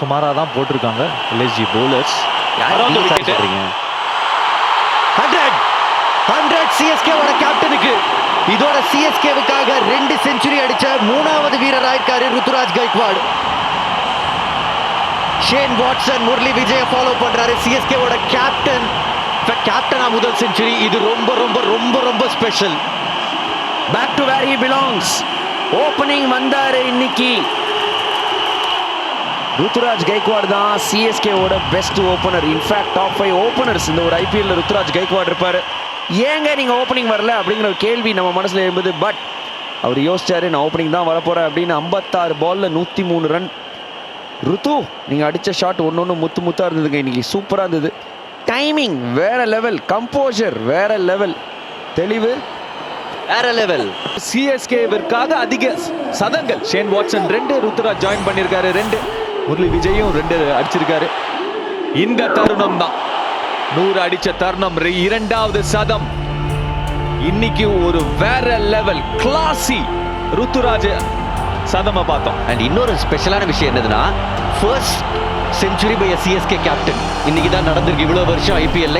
சுமாராக தான் போட்டிருக்காங்க. LSG bowlers wicket. Hundred! Hundred சிஎஸ்கேவோட கேப்டனுக்கு இதோட சிஎஸ்கேவுக்காக ரெண்டு செஞ்சுரி அடிச்ச மூணாவது வீரரா இருக்காரு Ruturaj Gaikwad Shane Watson Murali Vijay follow பண்றாரு. சிஎஸ்கேவோட கேப்டன் கேப்டனா முதல் செஞ்சுரி இது ரொம்ப ரொம்ப ரொம்ப ரொம்ப special back to where he belongs opening வந்தாரு இன்னைக்கு. ருத்துராஜ் கைக்வாட் தான் சிஎஸ்கேவோட best opener in fact top five openers இந்த ஒரு ஐபிஎல்ல ருத்ராஜ் கைக்வாட் இருப்பார். ஏங்க நீங்கள் ஓப்பனிங் வரல? அப்படிங்கிற ஒரு கேள்வி நம்ம மனசில் எழும்புது. பட் அவர் யோசிச்சாரு நான் ஓப்பனிங் தான் வரப்போகிறேன் அப்படின்னு ஐம்பத்தாறு பாலில் நூற்றி மூணு ரன் ருத்து நீங்கள் அடித்த ஷாட் ஒன்று ஒன்று முத்து முத்தாக இருந்ததுங்க. இன்னைக்கு சூப்பராக இருந்தது. டைமிங் வேற லெவல் கம்போஷர் வேற லெவல் தெளிவு வேற லெவல் சிஎஸ்கேவிற்காக அதிக சதங்கள். ஷேன் வாட்சன் ரெண்டு ருத்ராஜ் ஜாயின் பண்ணியிருக்காரு ரெண்டு. முரளி விஜயும் ரெண்டு அடிச்சிருக்காரு. இந்த தருணம் தான் நூறு அடிச்ச தருணம் இரண்டாவது சதம். இன்னைக்கு ஒரு வேற லெவல் கிளாசி ருத்துராஜ் சதம பார்த்தோம். அண்ட் இன்னொரு ஸ்பெஷலான விஷயம் என்னதுன்னா first century by CSK captain இன்னைக்கு தான் நடந்திருக்கு இவ்வளவு வருஷம் ஐபிஎல்ல